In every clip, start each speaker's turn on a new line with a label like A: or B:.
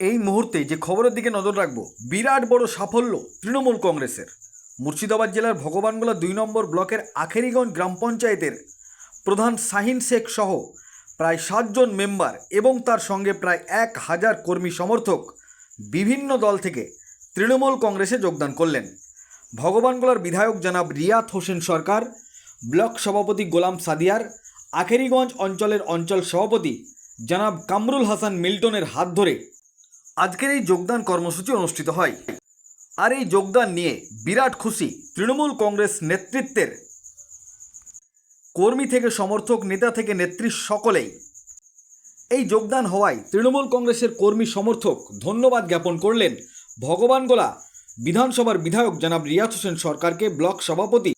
A: এই মুহূর্তে যে খবরের দিকে নজর রাখব, বিরাট বড় সাফল্য তৃণমূল কংগ্রেসের। মুর্শিদাবাদ জেলার ভগবানগোলা দুই নম্বর ব্লকের আখেরিগঞ্জ গ্রাম পঞ্চায়েতের প্রধান শাহিন শেখ সহ প্রায় সাতজন মেম্বার এবং তার সঙ্গে প্রায় এক হাজার কর্মী সমর্থক বিভিন্ন দল থেকে তৃণমূল কংগ্রেসে যোগদান করলেন। ভগবানগোলার বিধায়ক জনাব রিয়াত হোসেন সরকার, ব্লক সভাপতি গোলাম সাদিয়ার, আখেরিগঞ্জ অঞ্চলের অঞ্চল সভাপতি জনাব কামরুল হাসান মিল্টনের হাত ধরে আজকের এই যোগদান কর্মসূচি অনুষ্ঠিত হয়। আর এই যোগদান নিয়ে বিরাট খুশি তৃণমূল কংগ্রেস নেতৃত্বের কর্মী থেকে সমর্থক, নেতা থেকে নেত্রী সকলেই। এই যোগদান হওয়ায় তৃণমূল কংগ্রেসের কর্মী সমর্থক ধন্যবাদ জ্ঞাপন করলেন ভগবানগোলা বিধানসভার বিধায়ক জনাব রিয়াজ হোসেন সরকারকে ব্লক সভাপতি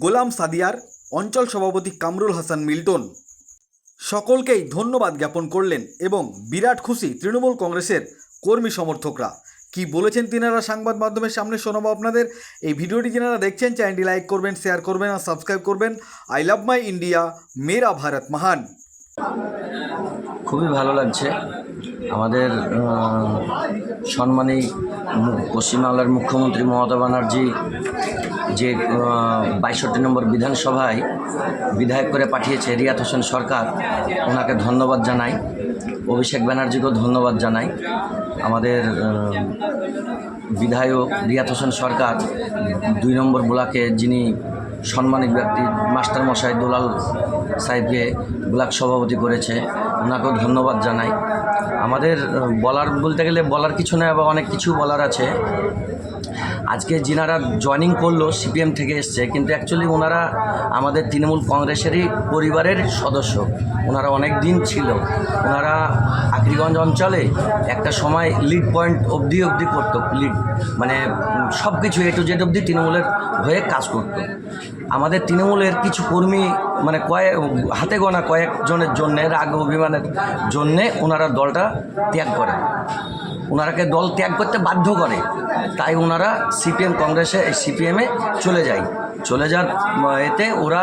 A: গোলাম সাদিয়ার, অঞ্চল সভাপতি কামরুল হাসান মিল্টন। সকলকেই ধন্যবাদ জ্ঞাপন করলেন এবং বিরাট খুশি তৃণমূল কংগ্রেসের কর্মী সমর্থকরা। কি বলেছেন তিনারা সংবাদ মাধ্যমের সামনে শোনাবো আপনাদের? এই ভিডিওটি যেনারা দেখছেন, চ্যানেলটি লাইক করবেন, শেয়ার করবেন আর সাবস্ক্রাইব করবেন। আই লাভ মাই ইন্ডিয়া মেরা ভারত মহান
B: খুবই ভালো লাগছে। আমাদের সম্মানী পশ্চিমবাংলার মুখ্যমন্ত্রী মমতা ব্যানার্জি যে বাইষট্টি নম্বর বিধানসভায় বিধায়ক করে পাঠিয়েছে রিয়াত হোসেন সরকার, ওনাকে ধন্যবাদ জানাই। অভিষেক ব্যানার্জিকেও ধন্যবাদ জানাই। আমাদের বিধায়ক রিয়াত হোসেন সরকার দুই নম্বর ব্লকে যিনি সম্মানিত ব্যক্তি মাস্টার মশাই দুলাল সাহেবকে ব্লক সভাপতি করেছে, ওনাকেও ধন্যবাদ জানাই। আমাদের বলার বলতে গেলে বলার কিছু নয়, আবার অনেক কিছু বলার আছে। আজকে যিনারা জয়েনিং করল সিপিএম থেকে এসছে, কিন্তু অ্যাকচুয়ালি ওনারা আমাদের তৃণমূল কংগ্রেসেরই পরিবারের সদস্য। ওনারা অনেক দিন ছিল। ওনারা আখরিগঞ্জ অঞ্চলে একটা সময় লিড পয়েন্ট অবধি অবধি করতো লিড মানে সব কিছু এ টু জেড অবধি তৃণমূলের হয়ে কাজ করতো। আমাদের তৃণমূলের কিছু কর্মী মানে কয়েক হাতে গোনা কয়েকজনের জন্যে রাগ অভিমানের জন্যে ওনারা দলটা ত্যাগ করে ওনারাকে দল ত্যাগ করতে বাধ্য করে। তাই ওনারা সিপিএম কংগ্রেসে সিপিএমে চলে যায়। চলে যাওয়ার এতে ওরা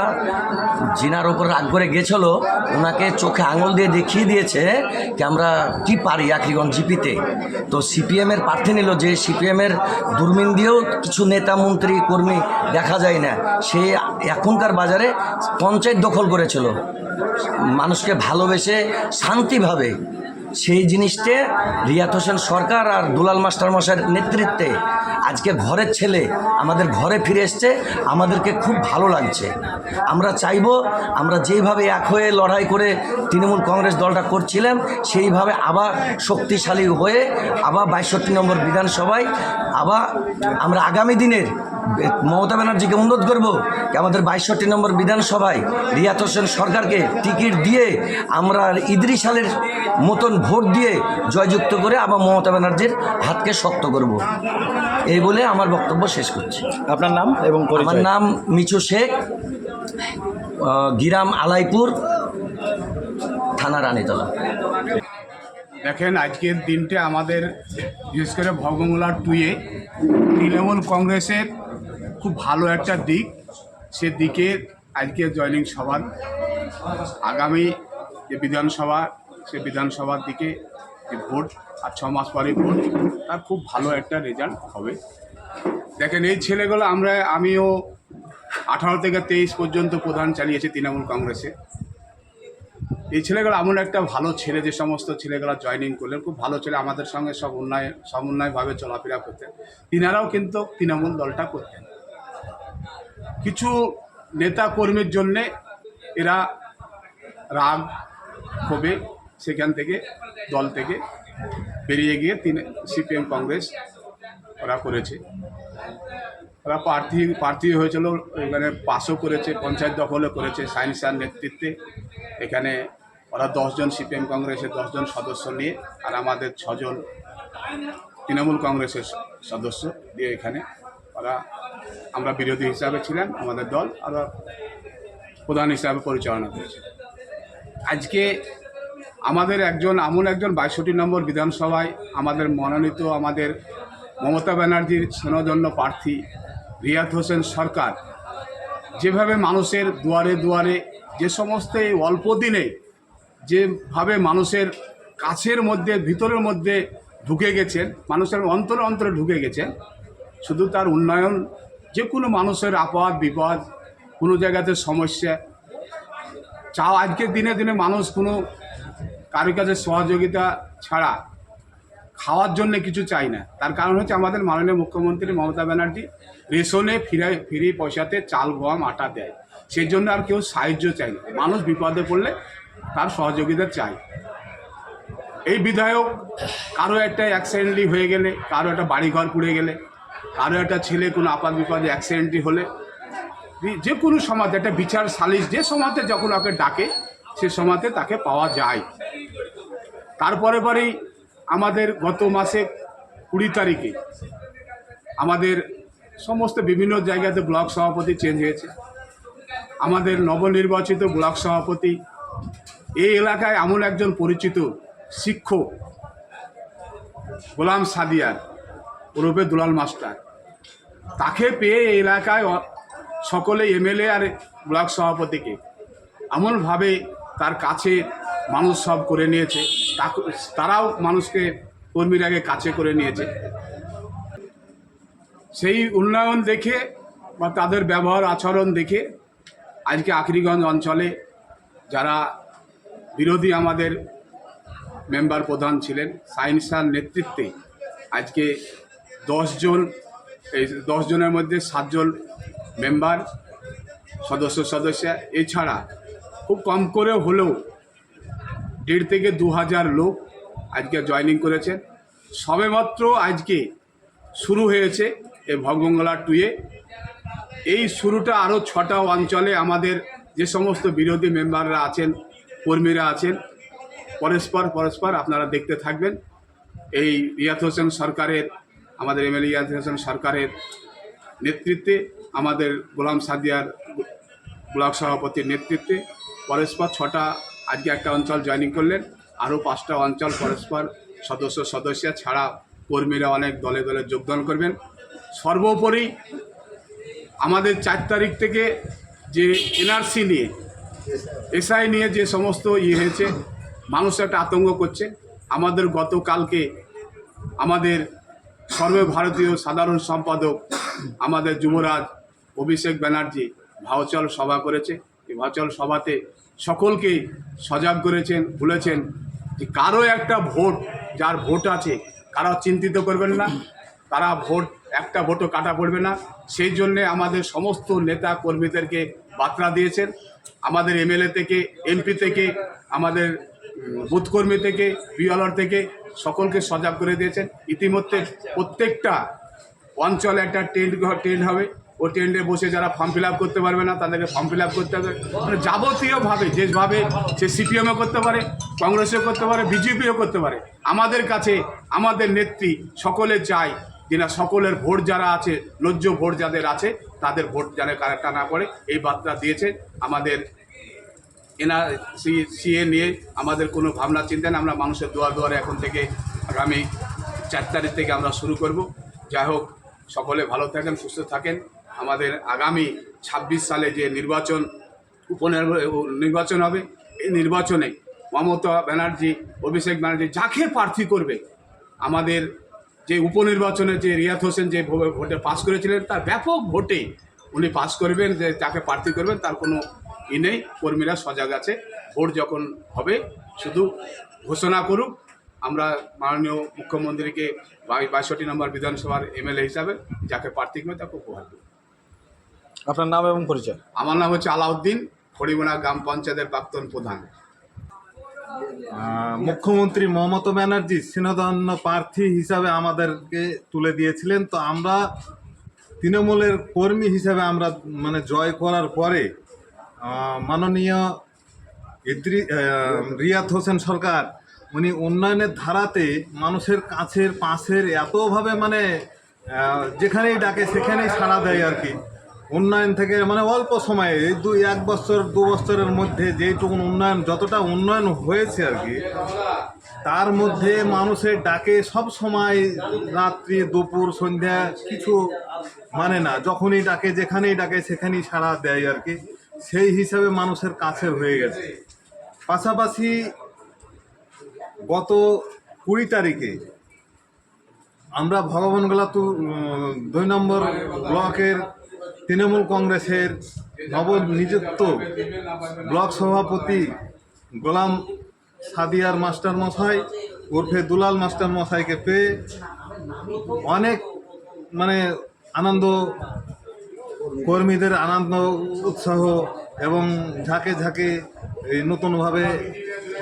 B: জিনার ওপর রাগ করে গেছিল, ওনাকে চোখে আঙুল দিয়ে দেখিয়ে দিয়েছে যে আমরা কি পারি আখরিগঞ্জ জিপিতে। তো সিপিএমের প্রার্থী নিল যে সিপিএমের দূরবীন দিয়েও কিছু নেতা, মন্ত্রী, কর্মী দেখা যায় না। সে এখনকার বাজারে পঞ্চায়েত দখল করেছিল। মানুষকে ভালোবেসে শান্তিভাবে সেই জিনিসটা রিয়াত হোসেন সরকার আর দুলাল মাস্টার মশাইয়ের নেতৃত্বে আজকে ঘরের ছেলে আমাদের ঘরে ফিরে এসছে, আমাদেরকে খুব ভালো লাগছে। আমরা চাইব, আমরা যেইভাবে এক হয়ে লড়াই করে তৃণমূল কংগ্রেস দলটা করছিলাম, সেইভাবে আবার শক্তিশালী হয়ে আবার বাইষট্টি নম্বর বিধানসভায় আবার আমরা আগামী দিনের মমতা ব্যানার্জিকে অনুরোধ করব যে আমাদের বাইষট্টি নম্বর বিধানসভায় রিয়াত হোসেন সরকারকে টিকিট দিয়ে আমরা ইদ্রি সালের মতন ভোট দিয়ে জয়যুক্ত করে আবার মমতা ব্যানার্জির হাতকে শক্ত করব। এই বলে আমার বক্তব্য শেষ করছি।
A: আপনার নাম এবং
B: আমার নাম মিছু শেখ গিরাম আলাইপুর থানা রানীতলা।
C: দেখেন আজকের দিনটা আমাদের বিশেষ করে ভগমোলার টুয়ে তৃণমূল কংগ্রেসের খুব ভালো একটা দিক। সে দিকে আজকে জয়নিং সভার আগামী যে বিধানসভা, সে বিধানসভার দিকে যে ভোট, আর ছ মাস পরে ভোট, তার খুব ভালো একটা রেজাল্ট হবে। দেখেন, এই ছেলেগুলো আমরা, আমিও আঠারো থেকে তেইশ পর্যন্ত প্রধান চালিয়েছি তৃণমূল কংগ্রেসে। এই ছেলেগুলো এমন একটা ভালো ছেলে, যে সমস্ত ছেলেগুলো জয়নিং করলেন। খুব ভালো ছেলে, আমাদের সঙ্গে সব উন্নয় সমন্বয়ভাবে চলাফেরা করতেন। তিনারাও কিন্তু তৃণমূল দলটা করতেন। কিছু নেতা কর্মীর জন্যে এরা রাগ ক্ষোভে সেখান থেকে, দল থেকে বেরিয়ে গিয়ে তিন সিপিএম কংগ্রেস ওরা করেছে। ওরা প্রার্থী প্রার্থী হয়েছিল, এখানে পাসও করেছে, পঞ্চায়েত দখলও করেছে সায়েন্স স্যার নেতৃত্বে। এখানে ওরা দশজন সিপিএম কংগ্রেসের দশজন সদস্য নিয়ে আর আমাদের ছজন তৃণমূল কংগ্রেসের সদস্য দিয়ে এখানে ওরা আমরা বিরোধী হিসাবে ছিলেন, আমাদের দল, আর প্রধান হিসাবে পরিচালনা করেছে। আজকে আমাদের একজন এমন একজন বাইষট্টি নম্বর বিধানসভায় আমাদের মনোনীত আমাদের মমতা ব্যানার্জির স্নেহজন্য প্রার্থী রিয়াদ হোসেন সরকার, যেভাবে মানুষের দুয়ারে দুয়ারে যে সমস্ত এই অল্প দিনে যেভাবে মানুষের কাছের মধ্যে, ভিতরের মধ্যে ঢুকে গেছেন, মানুষের অন্তরে অন্তরে ঢুকে গেছেন শুধু তার উন্নয়ন, যে কোনো মানুষের আপদ, বিপদ, কোনো জায়গাতে সমস্যা, চাও আজকের দিনে দিনে মানুষ কোনো কারোর কাছে সহযোগিতা ছাড়া খাওয়ার জন্য কিছু চাই না। তার কারণ হচ্ছে আমাদের মাননীয় মুখ্যমন্ত্রী মমতা ব্যানার্জি রেশনে ফিরে ফ্রি পয়সাতে চাল, গম, আটা দেয়। সেই জন্য আর কেউ সাহায্য চাই না। মানুষ বিপদে পড়লে তার সহযোগিতা চাই এই বিধায়ক কারও একটা অ্যাক্সিডেন্টলি হয়ে গেলে, কারও একটা বাড়িঘর পুড়ে গেলে কারও একটা ছেলে কোনো আপাত বিপদে অ্যাক্সিডেন্টলি হলে, যে কোনো সমাজে, একটা বিচার সালিশ, যে সমাজে যখন ওকে ডাকে, সে সমাজে তাকে পাওয়া যায়। তারপরে পরেই আমাদের গত মাসে কুড়ি তারিখে আমাদের সমস্ত বিভিন্ন জায়গাতে ব্লক সভাপতি চেঞ্জ হয়েছে। আমাদের নবনির্বাচিত ব্লক সভাপতি, এই এলাকায় এমন একজন পরিচিত শিক্ষক, গোলাম সাদিয়ার। ওরফে দুলাল মাস্টার। তাকে পেয়ে এলাকায় সকলে এমএলএ আর ব্লক সভাপতিকে এমনভাবে তার কাছে মানুষ সব করে নিয়েছে। তারাও মানুষকে কর্মীর আগে কাছে করে নিয়েছে। সেই উন্নয়ন দেখে বা তাদের ব্যবহার আচরণ দেখে আজকে আখরিগঞ্জ অঞ্চলে যারা বিরোধী আমাদের মেম্বার প্রধান ছিলেন সায়েন্স স্যার নেতৃত্বে আজকে দশজন এই দশজনের মধ্যে সাতজন মেম্বার সদস্য সদস্য। এছাড়া খুব কম করে হলেও দেড় থেকে দু হাজার লোক আজকে জয়েনিং করেছেন সবেমাত্র আজকে শুরু হয়েছে এই ভগমঙ্গলা টুয়ে এই শুরুটা আরও ছটা অঞ্চলে আমাদের যে সমস্ত বিরোধী মেম্বাররা আছেন, কর্মীরা আছেন, পরস্পর পরস্পর আপনারা দেখতে থাকবেন। এই রিয়াদ হোসেন সরকারের আমাদের এমএলএ রিয়াদ হোসেন সরকারের নেতৃত্বে, আমাদের গোলাম সাদিয়ার ব্লক সভাপতির নেতৃত্বে পরস্পর ছটা, আজকে একটা অঞ্চল জয়েনিং করলেন, আরও পাঁচটা অঞ্চল পরস্পর সদস্য সদস্য ছাড়া কর্মীরা অনেক দলে দলে যোগদান করবেন। সর্বোপরি আমাদের চার তারিখ থেকে যে এনআরসি নিয়ে, এসআই নিয়ে যে সমস্ত ইয়ে হয়েছে, মানুষ একটা আতঙ্ক করছে। আমাদের গতকালকে আমাদের সর্বভারতীয় সাধারণ সম্পাদক আমাদের যুবরাজ অভিষেক ব্যানার্জি ভাওচল সভা করেছে। এই ভাওচল সভাতে সকলকে সজাগ করেছেন বলেছেন যে কারও একটা ভোট যার ভোট আছে কারও চিন্তিত করবেন না। তারা ভোট একটা ভোটও কাটা পড়বে না। সেই জন্যে আমাদের সমস্ত নেতা কর্মীদেরকে বার্তা দিয়েছেন। আমাদের এমএলএ থেকে এমপি থেকে আমাদের উম, বুথ কর্মী থেকে বিএলআর থেকে সকলকে সজাগ করে দিয়েছেন। ইতিমধ্যে প্রত্যেকটা অঞ্চলে একটা টেন্ট টেন্ট হবে। ও টেন্টে বসে যারা ফর্ম ফিল করতে পারবে না, তাদেরকে ফর্ম ফিল করতে হবে। মানে যাবতীয়ভাবে, যেভাবে সে সিপিএমও করতে পারে, কংগ্রেসও করতে পারে, বিজেপিও করতে পারে, আমাদের কাছে, আমাদের নেত্রী সকলে চায় যে না সকলের ভোট যারা আছে, লজ্জ ভোট যাদের আছে, তাদের ভোট যেন কারেক্টা না করে। এই বার্তা দিয়েছে আমাদের এনা, সি, সিএ নিয়ে আমাদের কোনো ভাবনা, চিন্তা নেই। আমরা মানুষের দুয়ার দুয়ারে এখন থেকে আগামী চার তারিখ থেকে আমরা শুরু করব। যাই হোক, সকলে ভালো থাকেন, সুস্থ থাকেন। আমাদের আগামী ছাব্বিশ সালে যে নির্বাচন, উপনির্বা- নির্বাচন হবে, এই নির্বাচনে মমতা ব্যানার্জি, অভিষেক ব্যানার্জি যাকে প্রার্থী করবে, আমাদের যে উপনির্বাচনে যে রিয়াদ হোসেন যে ভোটে পাস করেছিলেন, তার ব্যাপক ভোটে উনি পাস করবেন, যে তাকে প্রার্থী করবেন, তার কোনো ই নেই কর্মীরা সজাগ আছে। ভোট যখন হবে শুধু ঘোষণা করুক আমরা মাননীয় মুখ্যমন্ত্রীকে বাই- বাইষট্টি নম্বর বিধানসভার এমএলএ হিসাবে যাকে প্রার্থী করবে তাকে উপহার দেব
A: আপনার নাম এবং পরিচয়?
C: আমার নাম হচ্ছে আলাউদ্দিন খড়িমোনা গ্রাম পঞ্চায়েতের প্রাক্তন প্রধান।
D: মুখ্যমন্ত্রী মমতা ব্যানার্জি সিনদন্য প্রার্থী হিসাবে আমাদেরকে তুলে দিয়েছিলেন। তো আমরা তৃণমূলের কর্মী হিসাবে আমরা মানে জয় করার পরে মাননীয় ইদ্রি রিয়াদ হোসেন সরকার, উনি উন্নয়নের ধারাতে মানুষের কাছের, পাশের এতভাবে মানে যেখানেই ডাকে সেখানেই সাড়া দেয় আর কি। উন্নয়ন থেকে মানে অল্প সময়ে, এই দুই, এক বছর, দু বছরের মধ্যে যেইটুকু উন্নয়ন, যতটা উন্নয়ন হয়েছে আর কি, তার মধ্যে মানুষের ডাকে সব সময় রাত্রি, দুপুর, সন্ধ্যা, কিছু মানে না, যখনই ডাকে, যেখানেই ডাকে, সেখানেই সাড়া দেয় আর কি। সেই হিসাবে মানুষের কাছে হয়ে গেছে। পাশাপাশি গত কুড়ি তারিখে আমরা ভগবানগোলা তু দুই নম্বর ব্লকের তৃণমূল কংগ্রেসের নবনিযুক্ত ব্লক সভাপতি গোলাম সাদিয়ার মাস্টার মশাই ওরফে দুলাল মাস্টার মশাইকে পেয়ে অনেক মানে আনন্দ কর্মীদের আনন্দ, উৎসাহ এবং ঝাঁকে ঝাঁকে নতুনভাবে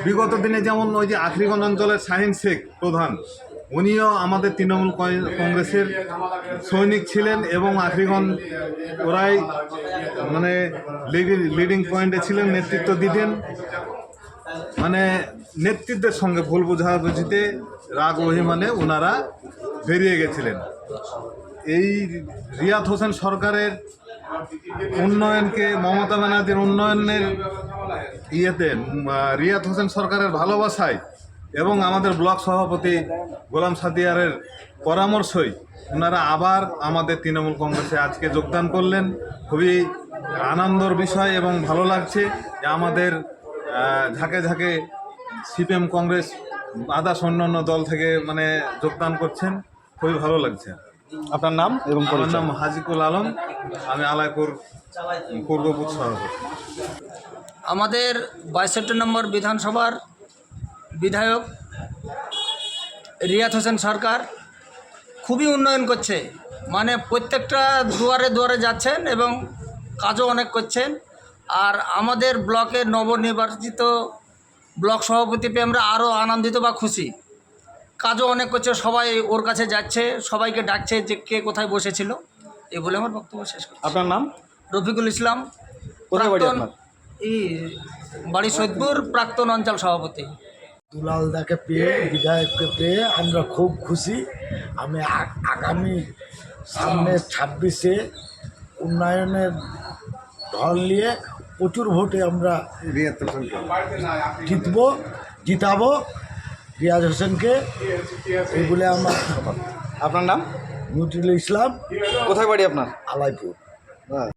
D: বিগত দিনে যেমন ওই যে আখরিগঞ্জ অঞ্চলের শাহিন শেখ প্রধান, উনিও আমাদের তৃণমূল কংগ্রেসের সৈনিক ছিলেন এবং আখরিগঞ্জ ওরাই মানে লিডিং পয়েন্টে ছিলেন, নেতৃত্ব দিতেন। মানে নেতৃত্বের সঙ্গে ভুল বোঝাবুঝিতে রাগ অভিমানে ওনারা বেরিয়ে গেছিলেন। এই রিয়াদ হোসেন সরকারের উন্নয়নকে, মমতা ব্যানার্জির উন্নয়নের ইয়েতে রিয়াদ হোসেন সরকারের ভালোবাসায় এবং আমাদের ব্লক সভাপতি গোলাম সাদিয়ারের পরামর্শই ওনারা আবার আমাদের তৃণমূল কংগ্রেসে আজকে যোগদান করলেন। খুবই আনন্দর বিষয় এবং ভালো লাগছে যে আমাদের ঝাঁকে ঝাঁকে সিপিএম কংগ্রেস, আদার্স অন্যান্য দল থেকে মানে যোগদান করছেন। খুবই ভালো লাগছে।
E: আপনার নাম এবং
D: আমার নাম হাজিকুল আলম। আমি আলাইপুর পূর্ব বুথ সভাপতি
F: আমাদের বাইষট্টি নম্বর বিধানসভার বিধায়ক রিয়াত হোসেন সরকার খুবই উন্নয়ন করছে। মানে প্রত্যেকটা দুয়ারে দুয়ারে যাচ্ছেন এবং কাজও অনেক করছেন। আর আমাদের ব্লকের নবনির্বাচিত ব্লক সভাপতি পেয়ে আমরা আরও আনন্দিত বা খুশি। কাজও অনেক করছে সবাই ওর কাছে যাচ্ছে সবাইকে ডাকছে যে কে কোথায় বসেছিল। এই বলে আমার বক্তব্য শেষ করছি।
E: আপনার নাম?
F: রফিকুল ইসলাম প্রাক্তন-? ই বাড়ি সৈদপুর প্রাক্তন অঞ্চল সভাপতি।
G: দুলালদাকে পেয়ে বিধায়ককে পেয়ে আমরা খুব খুশি। আমি আগামী সামনে ছাব্বিশে উন্নয়নের ঢল নিয়ে প্রচুর ভোটে আমরা জিতব জিতাবো। রিয়াজ হোসেনকে। এই বলে আমার
E: আপনার নাম?
G: নুটিল ইসলাম।
E: কোথায় বাড়ি আপনার?
G: আলাইপুর।